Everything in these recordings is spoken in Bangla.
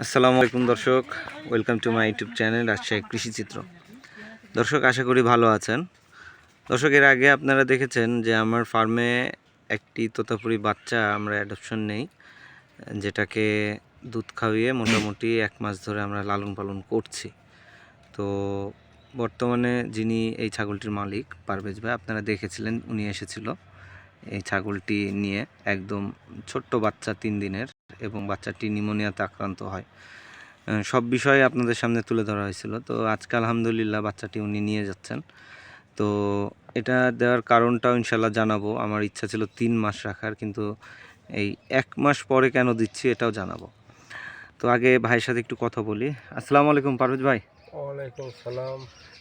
আসসালামু আলাইকুম দর্শক welcome to my YouTube channel Rajshahi কৃষিচিত্র দর্শক, আশা করি ভালো আছেন। দর্শক, এর আগে আপনারা দেখেছেন যে আমার ফার্মে একটি তোতাপুরি বাচ্চা আমরা অ্যাডপশন নেই, যেটাকে দুধ খাওয়িয়ে মোটামুটি এক মাস ধরে আমরা লালন পালন করছি। তো বর্তমানে যিনি এই ছাগলটির মালিক, পারভেজ ভাই, আপনারা দেখেছিলেন, উনি এসেছিল এই ছাগলটি নিয়ে একদম ছোট্ট বাচ্চা তিন দিনের। এবং বাচ্চাটি নিউমোনিয়াতে আক্রান্ত হয়। সব বিষয়ে আপনাদের সামনে তুলে ধরা হয়েছিল। তো আজকে আলহামদুলিল্লাহ বাচ্চাটি উনি নিয়ে যাচ্ছেন। তো এটা দেওয়ার কারণটাও ইনশাল্লাহ জানাব। আমার ইচ্ছা ছিল তিন মাস রাখার কিন্তু এই এক মাস পরে কেন দিচ্ছি এটাও জানাব। তো আগে ভাইয়ের সাথে একটু কথা বলি। আসসালামু আলাইকুম পারভেজ ভাই। ওয়ালাইকুম সালাম।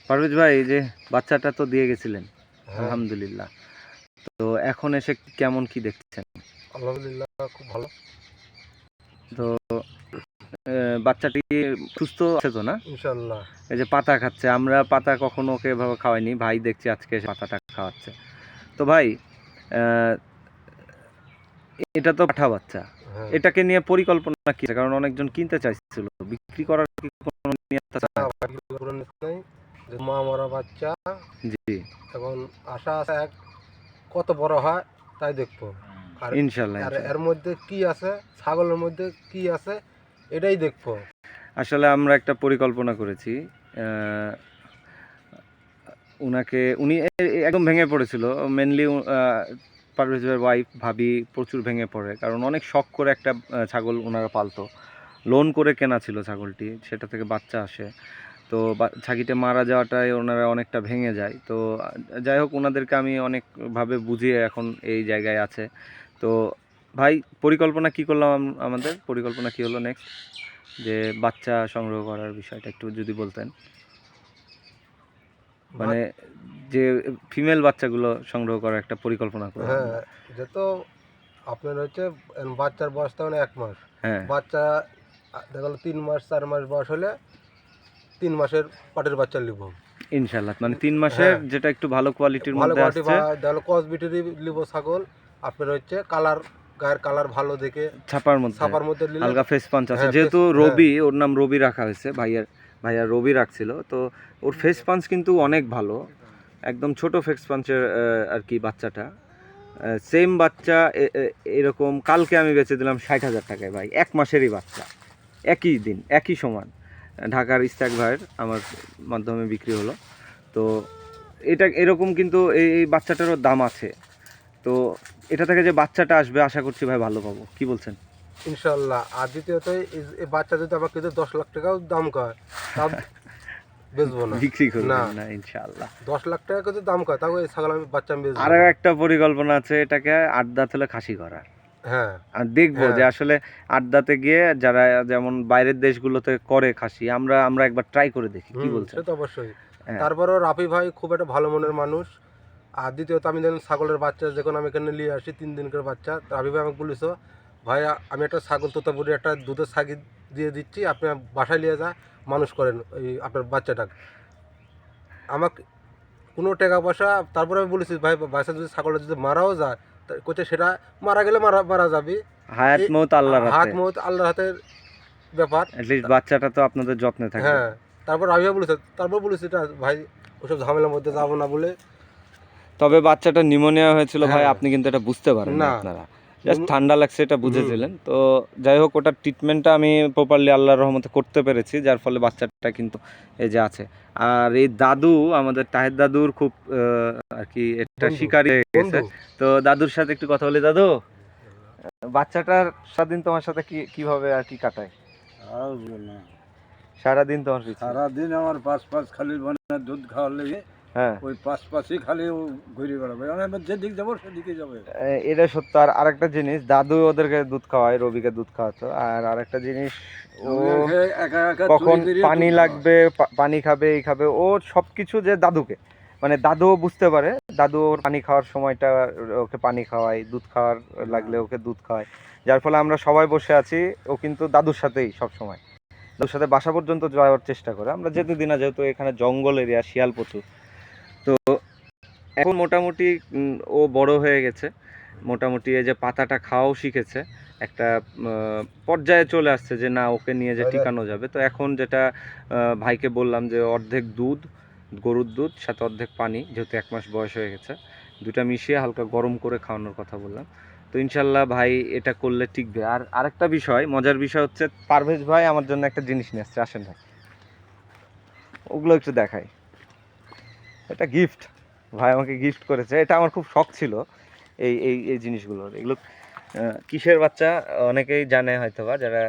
পারভেজ ভাই এই যে বাচ্চাটা তো দিয়ে গেছিলেন। হ্যাঁ। আলহামদুলিল্লাহ। তো এখন এসে কেমন কি দেখছেন? আলহামদুলিল্লাহ খুব ভালো। তো বাচ্চাটি সুস্থ আছে তো না? ইনশাল্লাহ এই যে পাতা খাচ্ছে আমরা পাতা কখনো ওকে এভাবে খাওয়াইনি ভাই দেখছি আজকে পাতাটা খাওয়াচ্ছে। তো ভাই এটা তো পাঠা বাচ্চা। হ্যাঁ। এটাকে নিয়ে পরিকল্পনা কি? কারণ অনেকজন কিনতে চাইছিল। বিক্রি করার কি কোনো মা মরা বাচ্চা জি। এখন আশা আছে কত বড় হয় তাই দেখব। ইনশাল্লাহ আর এর মধ্যে কি আছে? ছাগলের মধ্যে কি আছে? এটাই দেখব। আসলে আমরা একটা পরিকল্পনা করেছি উনাকে উনি একদম ভেঙে পড়েছিল। মেনলি পারভেজের ওয়াইফ ভাবি প্রচুর ভেঙে পড়ে কারণ অনেক শখ করে একটা ছাগল ওনারা পালতো। লোন করে কেনা ছিল ছাগলটি সেটা থেকে বাচ্চা আসে। তো ছাগিটা মারা যাওয়াটায় ওনারা অনেকটা ভেঙে যায়। তো যাই হোক ওনাদেরকে আমি অনেকভাবে বুঝিয়ে এখন এই জায়গায় আছে। তো ভাই পরিকল্পনা কি করলাম আমাদের? পরিকল্পনা কি হলো নেক্সট যে বাচ্চা সংগ্রহ করার বিষয়টা একটু যদি বলতেন। মানে যে ফিমেল বাচ্চাগুলো সংগ্রহ করার একটা পরিকল্পনা করলাম। হ্যাঁ তো আপনার হচ্ছে বাচ্চার বয়স তখন এক মাস। হ্যাঁ। বাচ্চা দেখা গেলো তিন মাস চার মাস বয়স হলে তিন মাসের পাটের বাচ্চা নিব। ইনশাল্লাহ মানে তিন মাসের হ্যাঁ। যেটা একটু ভালো কোয়ালিটির ভালো মধ্যে কোয়ালিটি আসছে। বা দেখল কসবিটিরই লিব ছাগল। আপনার হচ্ছে কালার গায়ের কালার ভালো দেখে ছাপার মধ্যে ছাপার মধ্যে হালকা ফেস পাঞ্চ আছে। হ্যাঁ, যেহেতু রবি ওর নাম রবি রাখা হয়েছে ভাইয়ার ভাইয়া রবি রাখছিল। তো ওর ফেস পাঞ্চ কিন্তু অনেক ভালো। একদম ছোট ফেস পাঞ্চের আর কি বাচ্চাটা। সেম বাচ্চা এরকম কালকে আমি বেচে দিলাম ষাট হাজার টাকায় ভাই। এক মাসেরই বাচ্চা। একই দিন একই সমান। ঢাকার ইস্তাক ভাইয়ের আমার মাধ্যমে বিক্রি হলো। তো এটা এরকম কিন্তু এই বাচ্চাটারও দাম আছে। তো এটা থেকে যে বাচ্চাটা আসবে আশা করছি ভাই ভালো পাবো। কি বলছেন? ইনশাল্লাহ। আর দ্বিতীয়ত এই- বাচ্চা যদি আমার কিন্তু দশ লাখ টাকাও দাম কয় বেচবো না। বিক্রি দশ লাখ টাকা কিন্তু দাম কয় তাও এই ছাগল আমি বাচ্চা আমি বেচবো একটা পরিকল্পনা আছে এটাকে হলে খাসি করার। হ্যাঁ। আর দেখব হ্যাঁ। যে আসলে আড্ডাতে গিয়ে যারা যেমন বাইরের দেশগুলোতে করে খাসি আমরা আমরা একবার ট্রাই করে দেখি কি বলছেন? তো অবশ্যই। হ্যাঁ। তারপরেও রাফি ভাই খুব একটা ভালো মনের মানুষ। আর দ্বিতীয়ত আমি দেখলাম ছাগলের বাচ্চা যখন আমি এখানে নিয়ে আসি তিন দিনকার বাচ্চা তো রাফি ভাই আমাকে বলিস ভাই আমি একটা ছাগল তোতাপুরি একটা দুধের ছাগি দিয়ে দিচ্ছি আপনি বাসায় নিয়ে যা মানুষ করেন ওই আপনার বাচ্চাটা আমাকে কোনো টাকা পয়সা তারপরে আমি বলেছি ভাই বাচ্চা যদি ছাগলটা যদি মারাও যায় কোথায় সেটা মারা গেলে মারা মারা যাবে। হায়াত মৌত আল্লাহর হাত। মত আল্লাহর হাতের ব্যাপার। অ্যাটলিস্ট বাচ্চাটা তো আপনাদের যত্নে থাকবে হ্যাঁ তারপর আমি বলেছি তারপর বলেছি এটা ভাই ওসব ঝামেলার মধ্যে যাব না বলে তবে বাচ্চাটা নিউমোনিয়া হয়েছিল ভাই হ্যাঁ। আপনি কিন্তু এটা বুঝতে পারেন না। আপনারা। জাস্ট ঠান্ডা লাগছে এটা বুঝেছিলেন। তো যাই হোক ওটার ট্রিটমেন্টটা আমি প্রপারলি আল্লাহর রহমতে করতে পেরেছি যার ফলে বাচ্চাটা কিন্তু এই যে আছে। আর এই দাদু আমাদের তাহের দাদুর খুব আহ, আর কি এটা। শিকারি হয়ে গেছে। তো দাদুর সাথে একটু কথা বলি দাদু। বাচ্চাটার সারাদিন তোমার সাথে কি কীভাবে আর কি কাটায়? সারাদিন তোমার সারাদিন আমার পাঁচ পাঁচ খালি মানে দুধ খাওয়ার লেগে হ্যাঁ। ওই পাঁচ পাঁচই খালি ও ঘুরে বেড়াবে। আমি যেদিক যাব সেদিকে যাবে। এটা সত্য। আর আরেকটা জিনিস দাদু ওদেরকে দুধ খাওয়ায় রবিকে দুধ খাওয়াতো। আর আরেকটা জিনিস ও কখন পানি লাগবে পানি খাবে এই খাবে ও সবকিছু যে দাদুকে। মানে দাদুও বুঝতে পারে দাদু ওর পানি খাওয়ার সময়টা ওকে পানি খাওয়ায় দুধ খাওয়ার লাগলে ওকে দুধ খাওয়ায়। যার ফলে আমরা সবাই বসে আছি ও কিন্তু দাদুর সাথেই সব সময় দাদুর সাথে বাসা পর্যন্ত যাওয়ার চেষ্টা করে। আমরা যেতে দিই না যেহেতু এখানে জঙ্গল এরিয়া শিয়াল প্রচুর এখন মোটামুটি ও বড় হয়ে গেছে। মোটামুটি এই যে পাতাটা খাওয়াও শিখেছে। একটা পর্যায়ে চলে আসছে যে না ওকে নিয়ে যে। টিকানো যাবে। তো এখন যেটা ভাইকে বললাম যে অর্ধেক দুধ গরুর দুধ সাথে অর্ধেক পানি যেহেতু এক মাস বয়স হয়ে গেছে। দুটা মিশিয়ে হালকা গরম করে খাওয়ানোর কথা বললাম। তো ইনশাল্লাহ ভাই এটা করলে টিকবে। আর আরেকটা বিষয় মজার বিষয় হচ্ছে পারভেজ ভাই আমার জন্য একটা জিনিস নিয়ে আসছে। আসেন ভাই। ওগুলো একটু দেখাই। এটা গিফট ভাই আমাকে গিফট করেছে। এটা আমার খুব শখ ছিল এই এই এই জিনিসগুলো। এগুলো কিসের বাচ্চা? অনেকেই জানে হয়তো বা যারা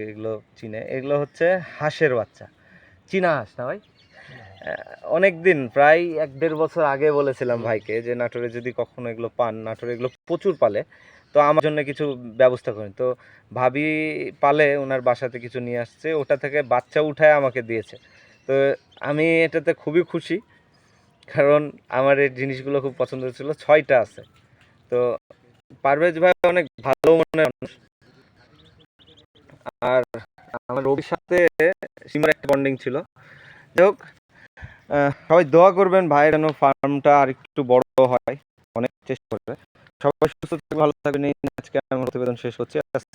এগুলো চিনে। এগুলো হচ্ছে হাঁসের বাচ্চা। চীনা হাঁস না ভাই? অনেক দিন প্রায় এক দেড় বছর আগে বলেছিলাম ভাইকে যে নাটোরে যদি কখনো এগুলো পান, নাটোরে এগুলো প্রচুর পালে, তো আমার জন্য কিছু ব্যবস্থা করেন। তো ভাবি পালে ওনার বাসাতে কিছু নিয়ে আসছে, ওটা থেকে বাচ্চা উঠায় আমাকে দিয়েছে। তো আমি এটাতে খুবই খুশি। কারণ আমার এই জিনিসগুলো খুব পছন্দ ছিল ছয়টা আছে। তো পারভেজ ভাই অনেক ভালো মনের মানুষ। আর আমার রবির সাথে সীমার একটা বন্ডিং ছিল। যাই হোক সবাই দোয়া করবেন ভাই যেন ফার্মটা আর একটু বড় হয়। অনেক চেষ্টা করবে। সবাই সুস্থ থাকবে ভালো থাকবেন। আজকে আমার প্রতিবেদন শেষ হচ্ছে আসসালাম